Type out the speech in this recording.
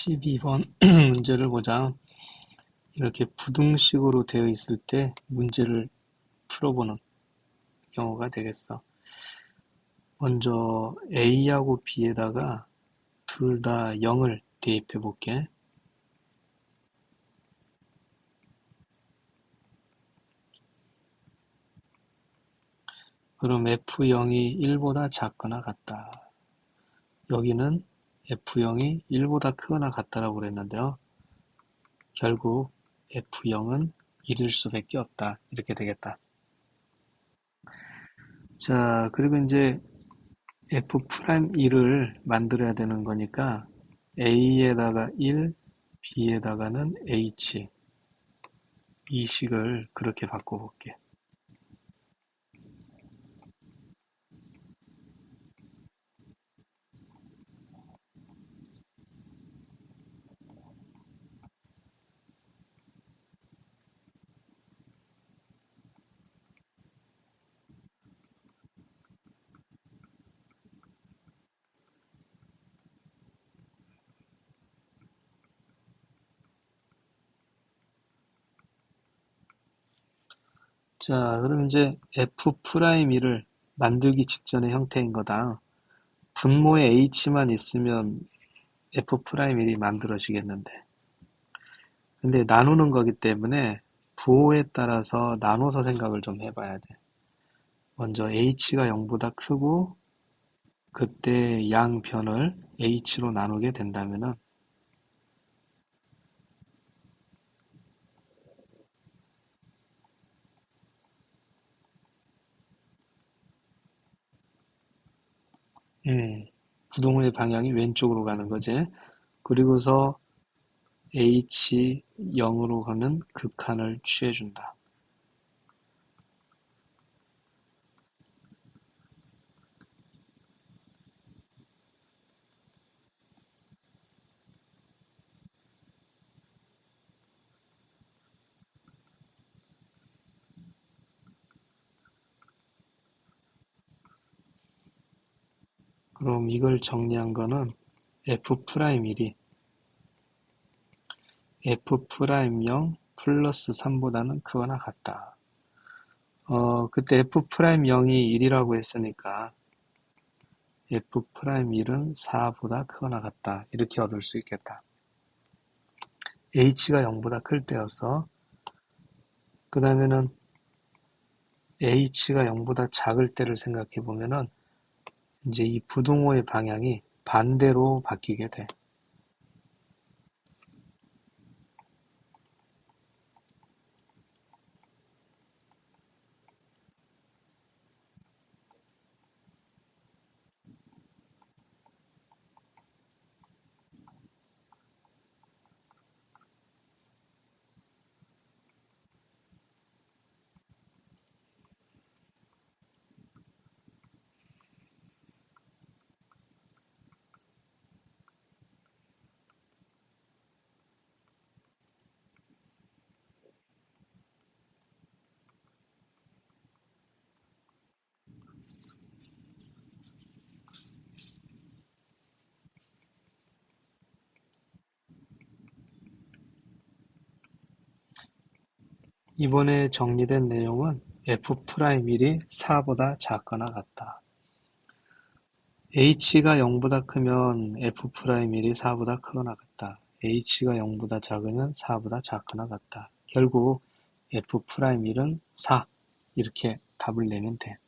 12번 문제를 보자. 이렇게 부등식으로 되어 있을 때 문제를 풀어보는 경우가 되겠어. 먼저 A하고 B에다가 둘 다 0을 대입해 볼게. 그럼 F0이 1보다 작거나 같다. 여기는 F0이 1보다 크거나 같다라고 그랬는데요. 결국 F0은 1일 수밖에 없다. 이렇게 되겠다. 자, 그리고 이제 F'1을 만들어야 되는 거니까 A에다가 1, B에다가는 H 이 식을 그렇게 바꿔볼게. 자, 그럼 이제 F'1을 만들기 직전의 형태인 거다. 분모에 H만 있으면 F'1이 만들어지겠는데. 근데 나누는 거기 때문에 부호에 따라서 나눠서 생각을 좀 해봐야 돼. 먼저 H가 0보다 크고 그때 양 변을 H로 나누게 된다면은 음, 부동의 방향이 왼쪽으로 가는 거지. 그리고서 H 0으로 가는 극한을 취해준다. 그럼 이걸 정리한 거는 F'1이 F'0 플러스 3보다는 크거나 같다. 어, 그때 F'0이 1이라고 했으니까 F'1은 4보다 크거나 같다. 이렇게 얻을 수 있겠다. H가 0보다 클 때여서 그 다음에는 H가 0보다 작을 때를 생각해 보면은 이제 이 부등호의 방향이 반대로 바뀌게 돼. 이번에 정리된 내용은 F'1이 4보다 작거나 같다. H가 0보다 크면 F'1이 4보다 크거나 같다. H가 0보다 작으면 4보다 작거나 같다. 결국 F'1은 4 이렇게 답을 내면 돼.